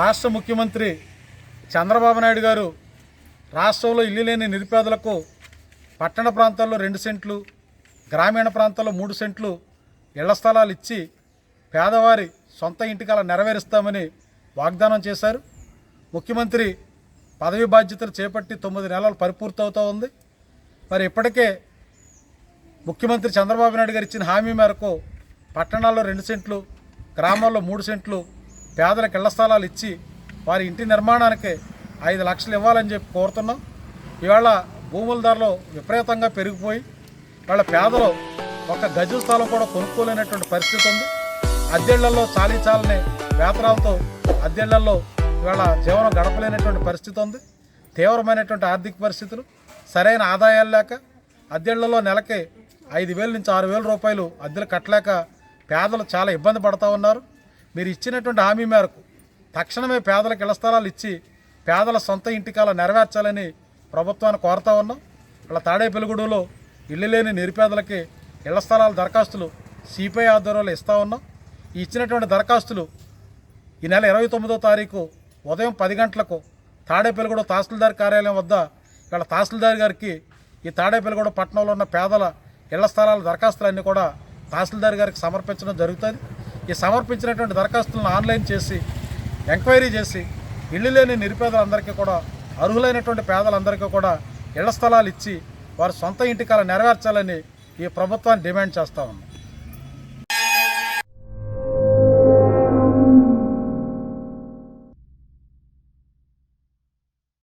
రాష్ట్ర ముఖ్యమంత్రి చంద్రబాబు నాయుడు గారు రాష్ట్రంలో ఇల్లు లేని నిరుపేదలకు పట్టణ ప్రాంతాల్లో రెండు సెంట్లు గ్రామీణ ప్రాంతాల్లో మూడు సెంట్లు ఇళ్ళ స్థలాలు ఇచ్చి పేదవారి సొంత ఇంటికల నెరవేరుస్తామని వాగ్దానం చేశారు. ముఖ్యమంత్రి పదవి బాధ్యతలు చేపట్టి తొమ్మిది నెలలు పరిపూర్తవుతూ ఉంది. మరి ఇప్పటికే ముఖ్యమంత్రి చంద్రబాబు నాయుడు గారు ఇచ్చిన హామీ మేరకు పట్టణాల్లో రెండు సెంట్లు గ్రామాల్లో మూడు సెంట్లు పేదలకు ఇళ్ళ స్థలాలు ఇచ్చి వారి ఇంటి నిర్మాణానికి ఐదు లక్షలు ఇవ్వాలని చెప్పి కోరుతున్నాం. ఇవాళ భూముల ధరలు విపరీతంగా పెరిగిపోయి వాళ్ళ పేదలు ఒక గజు స్థలం కూడా కొనుక్కోలేనటువంటి పరిస్థితి ఉంది. అద్దెళ్ళలో చాలీ చాలని వేతనాలతో అద్దెళ్ళలో ఇవాళ జీవనం గడపలేనటువంటి పరిస్థితి ఉంది. తీవ్రమైనటువంటి ఆర్థిక పరిస్థితులు సరైన ఆదాయాలు లేక అద్దెళ్ళలో నెలకి ఐదు వేల నుంచి ఆరు వేల రూపాయలు అద్దెలు కట్టలేక పేదలు చాలా ఇబ్బంది పడుతూ ఉన్నారు. మీరు ఇచ్చినటువంటి హామీ మేరకు తక్షణమే పేదలకు ఇళ్ళ స్థలాలు ఇచ్చి పేదల సొంత ఇంటికాల నెరవేర్చాలని ప్రభుత్వాన్ని కోరుతా ఉన్నాం. ఇలా తాడేపెలుగుడులో ఇల్లు లేని నిరుపేదలకి ఇళ్ళ స్థలాల దరఖాస్తులు సిపిఐ ఆధ్వర్యంలో ఇస్తూ ఉన్నాం. ఈ ఇచ్చినటువంటి దరఖాస్తులు ఈ నెల ఇరవై తొమ్మిదో తారీఖు ఉదయం పది గంటలకు తాడేపల్లిగూడ తహసీల్దార్ కార్యాలయం వద్ద ఇక్కడ తహసీల్దార్ గారికి ఈ తాడేపల్లిగూడ పట్టణంలో ఉన్న పేదల ఇళ్ళ స్థలాల దరఖాస్తులన్నీ కూడా తహసీల్దార్ గారికి సమర్పించడం జరుగుతుంది. ఈ సమర్పించినటువంటి దరఖాస్తులను ఆన్లైన్ చేసి ఎంక్వైరీ చేసి ఇళ్ళు లేని నిరుపేదలందరికీ కూడా అర్హులైనటువంటి పేదలందరికీ కూడా ఇళ్ళ స్థలాలు ఇచ్చి వారి సొంత ఇంటికాల నెరవేర్చాలని ఈ ప్రభుత్వాన్ని డిమాండ్ చేస్తా ఉన్నాం.